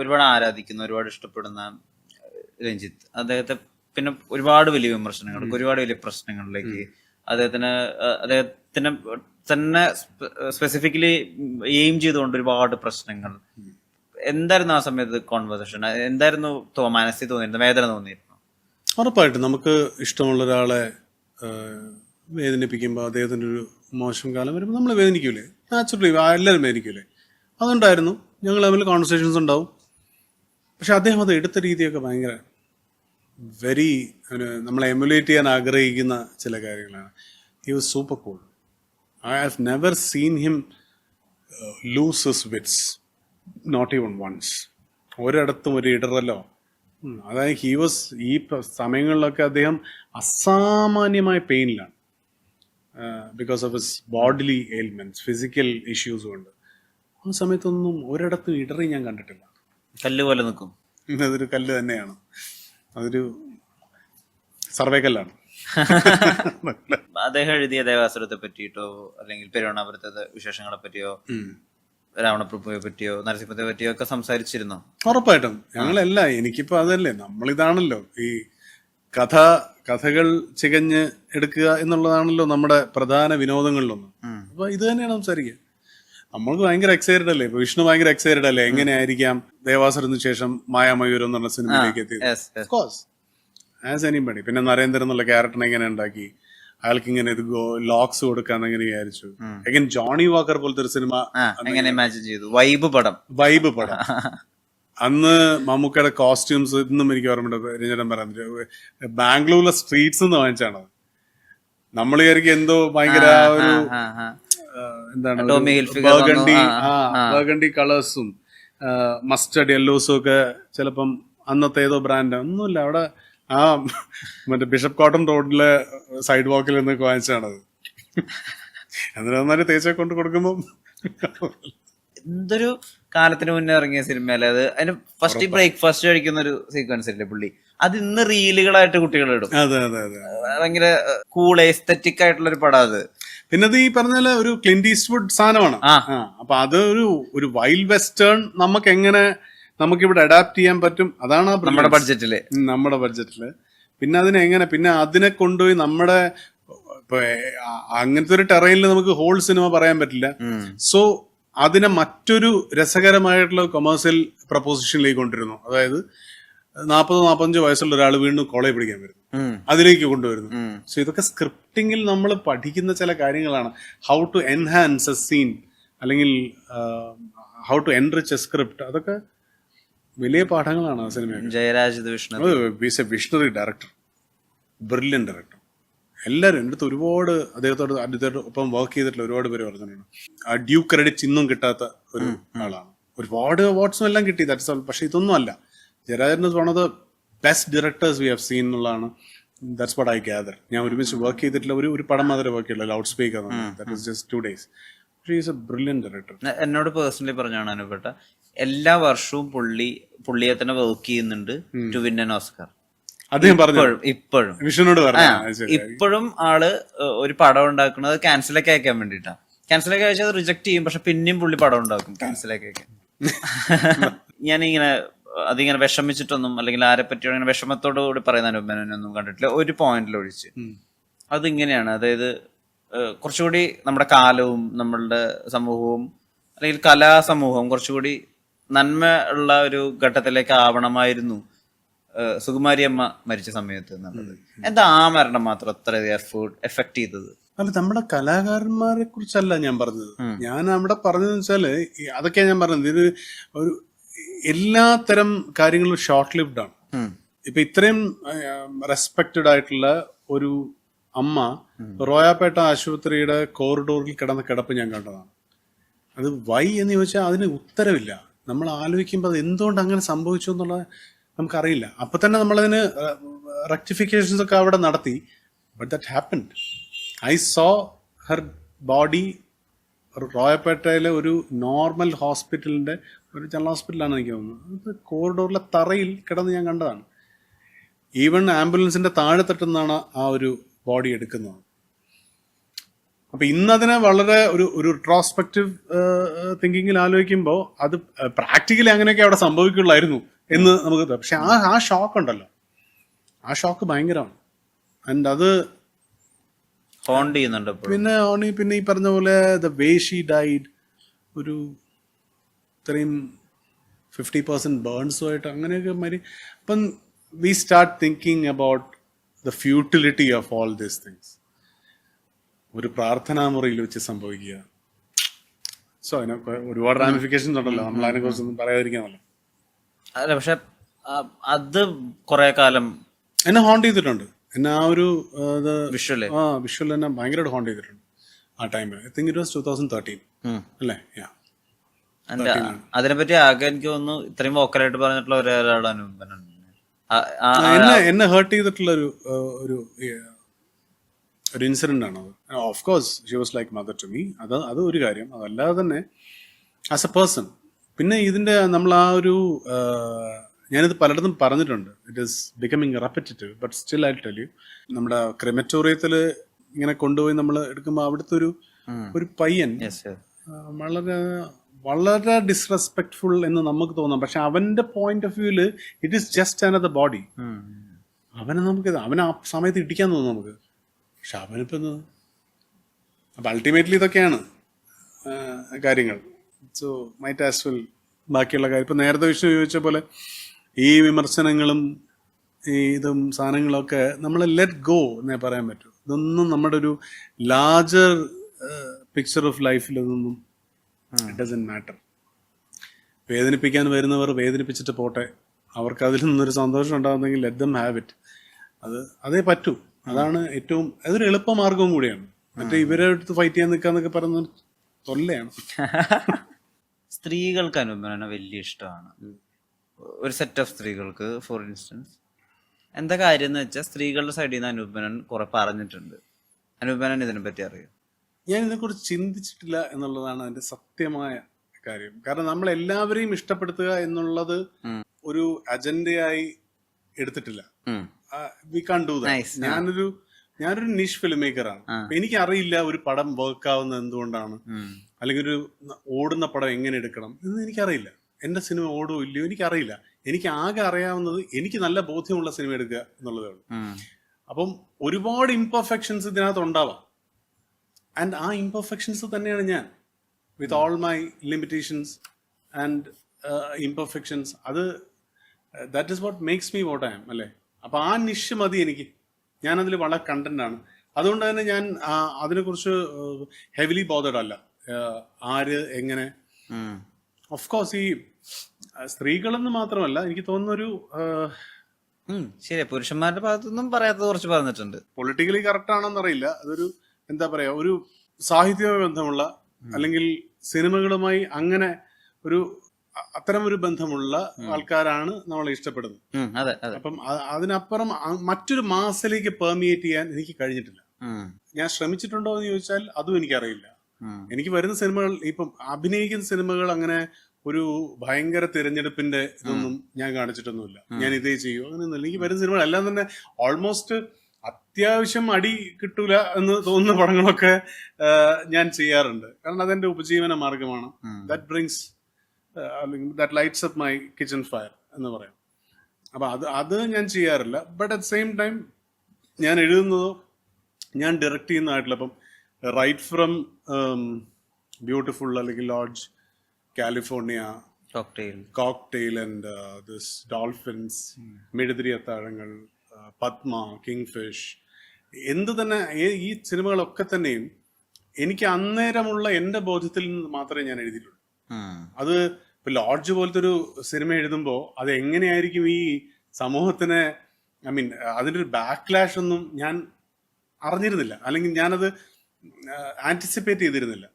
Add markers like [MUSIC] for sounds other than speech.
ഒരുപാട് ആരാധിക്കുന്ന ഒരുപാട് ഇഷ്ടപ്പെടുന്ന രഞ്ജിത്ത്. അദ്ദേഹത്തെ പിന്നെ ഒരുപാട് വലിയ വിമർശനങ്ങൾ ഒരുപാട് വലിയ പ്രശ്നങ്ങളിലേക്ക് അദ്ദേഹത്തിന് അദ്ദേഹത്തിന് തന്നെ സ്പെസിഫിക്കലി എയിം ചെയ്തുകൊണ്ട് ഒരുപാട് പ്രശ്നങ്ങൾ. എന്തായിരുന്നു ആ സമയത്ത് കോൺവെർസേഷൻ എന്തായിരുന്നു മനസ്സിൽ തോന്നിയിരുന്നത്? വേദന തോന്നിയിരുന്നു? ഉറപ്പായിട്ടും നമുക്ക് ഇഷ്ടമുള്ള ഒരാളെ വേദനിപ്പിക്കുമ്പോൾ അദ്ദേഹത്തിന്റെ ഒരു മോശം കാലം വരുമ്പോൾ നമ്മൾ വേദനിക്കൂലേ? നാച്ചുറലി എല്ലാവരും വേദനിക്കൂലേ? അതുണ്ടായിരുന്നു. ഞങ്ങൾ തമ്മിൽ കോൺവെർസേഷൻസ് ഉണ്ടാവും. പക്ഷെ അദ്ദേഹം അത് എടുത്ത രീതിയൊക്കെ ഭയങ്കര വെരി നമ്മളെ എമുലേറ്റ് ചെയ്യാൻ ആഗ്രഹിക്കുന്ന ചില കാര്യങ്ങളാണ്. He was super cool I have never seen him lose his wits not even once ഒരിടത്തും ഒരു ഇടറലോ അതായത് ഹി വാസ് ഈ സമയങ്ങളിലൊക്കെ അദ്ദേഹം അസാമാന്യമായ പെയിനിലാണ് because of his bodily ailments physical issues കൊണ്ട്. ആ സമയത്തൊന്നും ഒരിടത്തും ഇടറി ഞാൻ കണ്ടിട്ടില്ല. കല്ല് പോലെ നിൽക്കും. അതൊരു കല്ല് തന്നെയാണ്. അതൊരു സർവേ കല്ലാണ്. അദ്ദേഹം എഴുതിയ ദേവാസുരത്തെ പറ്റിയിട്ടോ അല്ലെങ്കിൽ പെരുവണ്ണാപുരത്തെ വിശേഷങ്ങളെ പറ്റിയോ രാവണപ്രഭുവെ പറ്റിയോ നരസിംഹത്തെ പറ്റിയോ ഒക്കെ സംസാരിച്ചിരുന്നോ? ഉറപ്പായിട്ടും. ഞങ്ങളല്ല എനിക്കിപ്പോ അതല്ലേ നമ്മളിതാണല്ലോ ഈ കഥ കഥകൾ ചികഞ്ഞ് എടുക്കുക എന്നുള്ളതാണല്ലോ നമ്മുടെ പ്രധാന വിനോദങ്ങളിലൊന്നും. അപ്പൊ ഇത് തന്നെയാണ് സംസാരിക്കുക. നമ്മൾക്ക് ഭയങ്കര എക്സൈറ്റഡ് അല്ലേ? ഇപ്പൊ വിഷ്ണു ഭയങ്കര എക്സൈറ്റഡ് അല്ലേ? എങ്ങനെയായിരിക്കാം ദേവാസുരത്തിന് ശേഷം മായാമയൂരം എന്നുള്ള സിനിമയിലേക്ക് എത്തിയത്? ആസ് എനിബഡി പിന്നെ നരേന്ദ്രൻ എന്നുള്ള ക്യാരക്ടറിനെ എങ്ങനെ ഉണ്ടാക്കി. അയാൾക്ക് ഇങ്ങനെ ഇത് ലോക്സ് കൊടുക്കാന്ന് എങ്ങനെ വിചാരിച്ചു. അഗൈൻ ജോണി വാക്കർ പോലത്തെ ഒരു സിനിമ എങ്ങനെ ഇമാജിൻ ചെയ്തു? വൈബ് പടം. വൈബ് പടം. [LAUGHS] അന്ന് മമ്മൂക്കയുടെ കോസ്റ്റ്യൂംസ് ഇന്നും എനിക്ക് ഓർമ്മയുണ്ട്. രഞ്ജനം പറയാൻ ബാംഗ്ലൂരിലെ സ്ട്രീറ്റ്സ് നിന്ന് വാങ്ങിച്ചാണ് നമ്മൾ വിചാരിക്കും എന്തോ ഭയങ്കര ആ ഒരു എന്താണ് കളേഴ്സും മസ്റ്റർഡ് യെല്ലോസും ഒക്കെ ചിലപ്പം അന്നത്തെ ഏതോ ബ്രാൻഡ് ഒന്നുമില്ല അവിടെ ആ മറ്റേ ബിഷപ്പ് കോട്ടൺ റോഡിലെ സൈഡ് വാക്കിൽ നിന്ന് വാങ്ങിച്ചാണത് എന്നിട്ട് നന്നായി തേച്ചെ കൊണ്ട് കൊടുക്കുമ്പോൾ എന്തൊരു കാലത്തിന് മുന്നേ ഇറങ്ങിയ സിനിമയല്ലേ അത്? അതിന് ഫസ്റ്റ് ബ്രേക്ക്ഫാസ്റ്റ് കഴിക്കുന്ന ഒരു സീക്വൻസ് അല്ലേ പുള്ളി? അത് ഇന്ന് റീലുകളായിട്ട് കുട്ടികൾ ഇടും. ഭയങ്കര കൂൾ എസ്തറ്റിക് ആയിട്ടുള്ള ഒരു പടം അത്. പിന്നെ അത് ഈ പറഞ്ഞ ഒരു ക്ലിൻഡീസ്വുഡ് ഈസ്റ്റ്വുഡ് സാധനമാണ്. അപ്പൊ അത് ഒരു ഒരു വൈൽഡ് വെസ്റ്റേൺ നമുക്ക് എങ്ങനെ നമുക്ക് ഇവിടെ അഡാപ്റ്റ് ചെയ്യാൻ പറ്റും? അതാണ് നമ്മുടെ. ബഡ്ജറ്റിൽ നമ്മുടെ ബഡ്ജറ്റിൽ പിന്നെ അതിനെ എങ്ങനെ പിന്നെ അതിനെ കൊണ്ടുപോയി നമ്മുടെ അങ്ങനത്തെ ഒരു ടെറൈനിൽ നമുക്ക് ഹോൾ സിനിമ പറയാൻ പറ്റില്ല. സോ അതിനെ മറ്റൊരു രസകരമായിട്ടുള്ള കൊമേഴ്സ്യൽ പ്രപ്പോസിഷനിലേക്ക് കൊണ്ടിരുന്നു അതായത് നാൽപ്പത് നാൽപ്പത്തഞ്ച് വയസ്സുള്ള ഒരാൾ വീണ്ടും കോളേജ് പഠിക്കാൻ വരുന്നു അതിലേക്ക് കൊണ്ടുവരുന്നു. സോ ഇതൊക്കെ സ്ക്രിപ്റ്റിംഗിൽ നമ്മൾ പഠിക്കുന്ന ചില കാര്യങ്ങളാണ്. How to enhance a scene അല്ലെങ്കിൽ how to enrich a script അതൊക്കെ വലിയ പാഠങ്ങളാണ് ആ സിനിമ ജയരാജ് വിഷ്ണറി വിഷ്ണു. ഡയറക്ടർ ബ്രില്യൻ ഡയറക്ടർ എല്ലാവരും എന്റെ അടുത്ത് ഒരുപാട് അദ്ദേഹത്തോട് അദ്ദേഹത്തോട് ഒപ്പം വർക്ക് ചെയ്തിട്ടുള്ള ഒരുപാട് പേര് പറഞ്ഞിട്ടുണ്ട്. ആ ഡ്യൂ ക്രെഡിറ്റ് ഇന്നും കിട്ടാത്ത ഒരു ആളാണ്. ഒരുപാട് അവാർഡ്സും എല്ലാം കിട്ടി ദാറ്റ്സ് ഓൾ പക്ഷെ ഇതൊന്നും അല്ല. Jayarajan is one of the best directors we have seen എന്നുള്ളതാണ്. ദാറ്റ്സ് വാട്ട് ഐ ഗ്യാദർ ഞാൻ ഒരുമിച്ച് വർക്ക് ചെയ്തിട്ടുള്ള ഒരു ഒരു പടം മാത്രമേ വർക്ക് ചെയ്യുള്ളൂ loudspeaker that is just two days പക്ഷേ is a brilliant director a- എന്നോട് പേഴ്സണലി പറഞ്ഞാണ് അനുഭവപ്പെട്ട എല്ലാ വർഷവും പുള്ളി പുള്ളിയെ തന്നെ വർക്ക് ചെയ്യുന്നുണ്ട് ടു വിൻ ആൻ ഓസ്കർ ഇപ്പോഴും ഇപ്പോഴും. വിഷ്ണുനോട്. ഇപ്പോഴും ആൾ ഒരു പടം ഉണ്ടാക്കുന്നത് ക്യാൻസലൊക്കെ അയക്കാൻ വേണ്ടിട്ടാ ക്യാൻസലൊക്കെ അയച്ചാൽ റിജക്ട് ചെയ്യും പക്ഷെ പിന്നെയും പുള്ളി പടം ഉണ്ടാക്കും. ക്യാൻസലൊക്കെ അയക്കാൻ [LAUGHS] ഞാനിങ്ങനെ അതിങ്ങനെ വിഷമിച്ചിട്ടൊന്നും അല്ലെങ്കിൽ ആരെ പറ്റിയോ അങ്ങനെ വിഷമത്തോടു കൂടി പറയുന്ന അനുപമനൊന്നും കണ്ടിട്ടില്ല. ഒരു പോയിന്റിൽ ഒഴിച്ച്. അതിങ്ങനെയാണ്. അതായത് കുറച്ചുകൂടി നമ്മുടെ കാലവും നമ്മളുടെ സമൂഹവും അല്ലെങ്കിൽ കലാസമൂഹവും കുറച്ചുകൂടി നന്മ ഉള്ള ഒരു ഘട്ടത്തിലേക്ക് ആവണമായിരുന്നു സുകുമാരി അമ്മ മരിച്ച സമയത്ത് എന്നുള്ളത്. എന്താ ആ മരണം മാത്രം അത്ര എഫേർട്ട് എഫക്ട് ചെയ്തത്? അല്ല നമ്മുടെ കലാകാരന്മാരെ കുറിച്ചല്ല ഞാൻ പറഞ്ഞത്. ഞാൻ അവിടെ പറഞ്ഞതെന്ന് വെച്ചാൽ അതൊക്കെയാണ് ഞാൻ പറഞ്ഞത്. ഇത് ഒരു എല്ലാ തരം കാര്യങ്ങളും ഷോർട്ട് ലിവ്ഡ് ആണ്. ഇപ്പൊ ഇത്രയും റെസ്പെക്റ്റഡ് ആയിട്ടുള്ള ഒരു അമ്മ റോയാപേട്ട ആശുപത്രിയുടെ കോറിഡോറിൽ കിടന്ന കിടപ്പ് ഞാൻ കണ്ടതാണ്. അത് വൈ എന്ന് ചോദിച്ചാൽ അതിന് ഉത്തരവില്ല. നമ്മൾ ആലോചിക്കുമ്പോൾ അത് എന്തുകൊണ്ട് അങ്ങനെ സംഭവിച്ചു എന്നുള്ളത് നമുക്കറിയില്ല. അപ്പൊ തന്നെ നമ്മളതിന് റെക്ടിഫിക്കേഷൻസ് ഒക്കെ അവിടെ നടത്തി. But that happened I saw her body റോയപ്പേട്ടയിലെ ഒരു നോർമൽ ഹോസ്പിറ്റലിന്റെ ഒരു ജനറൽ ഹോസ്പിറ്റലാണ് എനിക്ക് തോന്നുന്നത്. അത് കോറിഡോറിലെ തറയിൽ കിടന്ന് ഞാൻ കണ്ടതാണ്. ഈവൺ ആംബുലൻസിന്റെ താഴെ തട്ടുന്നതാണ് ആ ഒരു ബോഡി എടുക്കുന്നത്. അപ്പോൾ ഇന്നതിനെ വളരെ ഒരു ഒരു ട്രോസ്പെക്റ്റീവ് തിങ്കിങ്ങിൽ ആലോചിക്കുമ്പോൾ അത് പ്രാക്ടിക്കലി അങ്ങനെയൊക്കെ അവിടെ സംഭവിക്കുള്ളായിരുന്നു എന്ന് നമുക്ക്. പക്ഷെ ആ ആ ഷോക്ക് ഉണ്ടല്ലോ. ആ ഷോക്ക് ഭയങ്കരമാണ്. ആൻഡ് അത് ഹോണ്ട് ചെയ്യുന്നുണ്ട് പിന്നെ ഓണി പിന്നെ ഈ പറഞ്ഞ പോലെ ദ വേ ഷീ ഡൈഡ് ഒരു ഇത്രയും ഫിഫ്റ്റി പെർസെന്റ് ബേൺസുമായിട്ട് അങ്ങനെയൊക്കെ മരി അപ്പം we start thinking about the futility of all these things ഒരു പ്രാർത്ഥനാ മുറിയിൽ വെച്ച് സംഭവിക്കുക. സോ അതിനൊക്കെ ഒരുപാട് റാമിഫിക്കേഷൻസ് ഉണ്ടല്ലോ. നമ്മൾ അതിനെ കുറിച്ചൊന്നും പറയാതിരിക്കാമല്ലോ. അല്ല പക്ഷെ അത് കുറെ കാലം എന്നെ ഹോണ്ട് ചെയ്തിട്ടുണ്ട്. എന്നെ ആ ഒരു വിഷ്വൽ ആ വിഷ്വൽ എന്നെ ഭയങ്കരമായിട്ട് ഹോണ്ട് ചെയ്തിട്ടുണ്ട് ആ ടൈമിൽ I think it was two thousand thirteen അല്ലേ? യാ എന്റെ അതിനെപ്പറ്റി ആകെ എനിക്ക് തോന്നുന്നു ഇത്രയും വോക്കലായിട്ട് പറഞ്ഞിട്ടുള്ള ഒരാളാണ് ആ- ആ- ആ- എന്നെ എന്നെ ഹേർട്ട് ചെയ്തിട്ടുള്ള ഒരു ഒരു ഒരു ഇൻസിഡന്റ് ആണ് അത്. Of course she was like mother to me അത് അത് ഒരു കാര്യം. അതല്ലാതെ തന്നെ ആസ് എ പേഴ്സൺ പിന്നെ ഇതിന്റെ നമ്മൾ ആ ഒരു ഞാനിത് പലയിടത്തും പറഞ്ഞിട്ടുണ്ട്. It is becoming repetitive but still I tell you നമ്മുടെ ക്രിമറ്റോറിയത്തിൽ ഇങ്ങനെ കൊണ്ടുപോയി നമ്മൾ എടുക്കുമ്പോൾ അവിടുത്തെ ഒരു ഒരു പയ്യൻ. വളരെ വളരെ ഡിസ്റെസ്പെക്ട്ഫുൾ എന്ന് നമുക്ക് തോന്നാം. പക്ഷെ അവന്റെ point of view it is just another body അവനെ നമുക്ക് അവനെ ആ സമയത്ത് ഇടിക്കാൻ തോന്നും നമുക്ക്. പക്ഷെ അവനിപ്പോ? അപ്പൊ അൾട്ടിമേറ്റ്ലി ഇതൊക്കെയാണ് കാര്യങ്ങൾ. സോ മൈറ്റ് ആസ് വെൽ ബാക്കിയുള്ള കാര്യം. ഇപ്പൊ നേരത്തെ വിഷയം ചോദിച്ച പോലെ ഈ വിമർശനങ്ങളും ഈ ഇതും സാധനങ്ങളൊക്കെ നമ്മൾ ലെറ്റ് ഗോ എന്നേ പറയാൻ പറ്റൂ. ഇതൊന്നും നമ്മുടെ ഒരു ലാർജർ പിക്ചർ ഓഫ് ലൈഫിൽ ഇതൊന്നും ഇറ്റ് ഡസൻ മാറ്റർ വേദനിപ്പിക്കാൻ വരുന്നവർ വേദനിപ്പിച്ചിട്ട് പോട്ടെ. അവർക്ക് അതിൽ നിന്നൊരു സന്തോഷം ഉണ്ടാകുന്നെങ്കിൽ ലെറ്റ് ദം ഹാവ് ഇറ്റ് അത് അതേ പറ്റൂ. അതാണ് ഏറ്റവും അതൊരു എളുപ്പ മാർഗവും കൂടിയാണ്. മറ്റേ ഇവരെ അടുത്ത് ഫൈറ്റ് ചെയ്യാൻ നിൽക്കാന്നൊക്കെ പറയുന്നത് തൊല്ലയാണ്. [LAUGHS] സ്ത്രീകൾക്ക് അനുഭവം വലിയ ഇഷ്ടമാണ്. ഒരു സെറ്റ് ഓഫ് സ്ത്രീകൾക്ക് ഫോർ ഇൻസ്റ്റൻസ് എന്താ കാര്യം എന്ന് വെച്ചാൽ സ്ത്രീകളുടെ സൈഡിൽ നിന്ന് അനുപമനൻ കുറെ പറഞ്ഞിട്ടുണ്ട്. അനുപമനൻ ഇതിനെപ്പറ്റി അറിയും? ഞാൻ ഇതിനെക്കുറിച്ച് ചിന്തിച്ചിട്ടില്ല എന്നുള്ളതാണ് അതിന്റെ സത്യമായ കാര്യം. കാരണം നമ്മൾ എല്ലാവരെയും ഇഷ്ടപ്പെടുത്തുക എന്നുള്ളത് ഒരു അജണ്ടയായി എടുത്തിട്ടില്ല. We can do. ഞാനൊരു ഞാനൊരു നിഷ് ഫിലിം മേക്കറാണ് എനിക്ക് എനിക്കറിയില്ല ഒരു പടം വർക്ക് ആവുന്നത് എന്തുകൊണ്ടാണ്. അല്ലെങ്കിൽ ഒരു ഓടുന്ന പടം എങ്ങനെ എടുക്കണം എന്ന് എനിക്കറിയില്ല. എന്റെ സിനിമ ഓടുമോ ഇല്ലയോ എനിക്കറിയില്ല. എനിക്ക് ആകെ അറിയാവുന്നത് എനിക്ക് നല്ല ബോധ്യമുള്ള സിനിമ എടുക്കുക എന്നുള്ളതേ ഉള്ളൂ. അപ്പം ഒരുപാട് ഇംപെർഫെക്ഷൻസ് ഇതിനകത്ത് ഉണ്ടാവാം. ആൻഡ് ആ ഇംപെർഫെക്ഷൻസ് തന്നെയാണ് ഞാൻ. With all my limitations and imperfections അത് that is what makes me what I am അല്ലേ? അപ്പൊ ആ നിഷ് മതി എനിക്ക്. ഞാൻ അതിൽ വളരെ കണ്ടന്റ് ആണ്. അതുകൊണ്ട് തന്നെ ഞാൻ അതിനെക്കുറിച്ച് ഹെവിലി ബോധഡ് അല്ല. ആര് എങ്ങനെ. ഓഫ് കോഴ്സ് ഈ സ്ത്രീകളെന്ന് മാത്രമല്ല എനിക്ക് തോന്നുന്നൊരു ഉം. ശരിയാ. പുരുഷന്മാരുടെ ഭാഗത്തുനിന്നും പറയാത്തത് കുറച്ച് പറഞ്ഞിട്ടുണ്ട്. പൊളിറ്റിക്കലി കറക്റ്റ് ആണോന്ന് അറിയില്ല. അതൊരു എന്താ പറയാ ഒരു സാഹിത്യവുമായി ബന്ധമുള്ള അല്ലെങ്കിൽ സിനിമകളുമായി അങ്ങനെ ഒരു അത്തരം ഒരു ബന്ധമുള്ള ആൾക്കാരാണ് നമ്മൾ ഇഷ്ടപ്പെടുന്നത്. അപ്പം അതിനപ്പുറം മറ്റൊരു മാസിലേക്ക് പെർമിയേറ്റ് ചെയ്യാൻ എനിക്ക് കഴിഞ്ഞിട്ടില്ല. ഞാൻ ശ്രമിച്ചിട്ടുണ്ടോ എന്ന് ചോദിച്ചാൽ അതും എനിക്കറിയില്ല. എനിക്ക് വരുന്ന സിനിമകൾ ഇപ്പം അഭിനയിക്കുന്ന സിനിമകൾ അങ്ങനെ ഒരു ഭയങ്കര തിരഞ്ഞെടുപ്പിന്റെ ഇതൊന്നും ഞാൻ കാണിച്ചിട്ടൊന്നുമില്ല. ഞാൻ ഇതേ ചെയ്യൂ അങ്ങനെയൊന്നുമില്ല. എനിക്ക് വരുന്ന സിനിമകൾ എല്ലാം തന്നെ ഓൾമോസ്റ്റ് അത്യാവശ്യം അടി കിട്ടൂല എന്ന് തോന്നുന്ന പടങ്ങളൊക്കെ ഞാൻ ചെയ്യാറുണ്ട്. കാരണം അതെന്റെ ഉപജീവന മാർഗമാണ്. That brings that lights up my kitchen fire എന്ന് പറയാം. അപ്പൊ അത് അത് ഞാൻ ചെയ്യാറില്ല. ബട്ട് അറ്റ് സെയിം ടൈം ഞാൻ എഴുതുന്നതോ ഞാൻ ഡയറക്റ്റ് ചെയ്യുന്നതായിട്ടുള്ള ഇപ്പം റൈറ്റ് ഫ്രം ബ്യൂട്ടിഫുൾ അല്ലെങ്കിൽ lodge California cocktail cocktail and this dolphins Mezhuthiri Athazhangal Padma king fish എന്ത് തന്നെ ഈ സിനിമകളൊക്കെ തന്നെയും എനിക്ക് അന്നേരമുള്ള എന്റെ ബോധ്യത്തിൽ നിന്ന് മാത്രമേ ഞാൻ എഴുതിയിട്ടുള്ളൂ. അത് ഇപ്പൊ ലോഡ്ജ് പോലത്തെ ഒരു സിനിമ എഴുതുമ്പോൾ അത് എങ്ങനെയായിരിക്കും ഈ സമൂഹത്തിനെ ഐ മീൻ അതിന്റെ ഒരു ബാക്ക്ലാഷ് ഒന്നും ഞാൻ അറിഞ്ഞിരുന്നില്ല. അല്ലെങ്കിൽ ഞാനത് ആന്റിസിപ്പേറ്റ് ചെയ്തിരുന്നില്ല.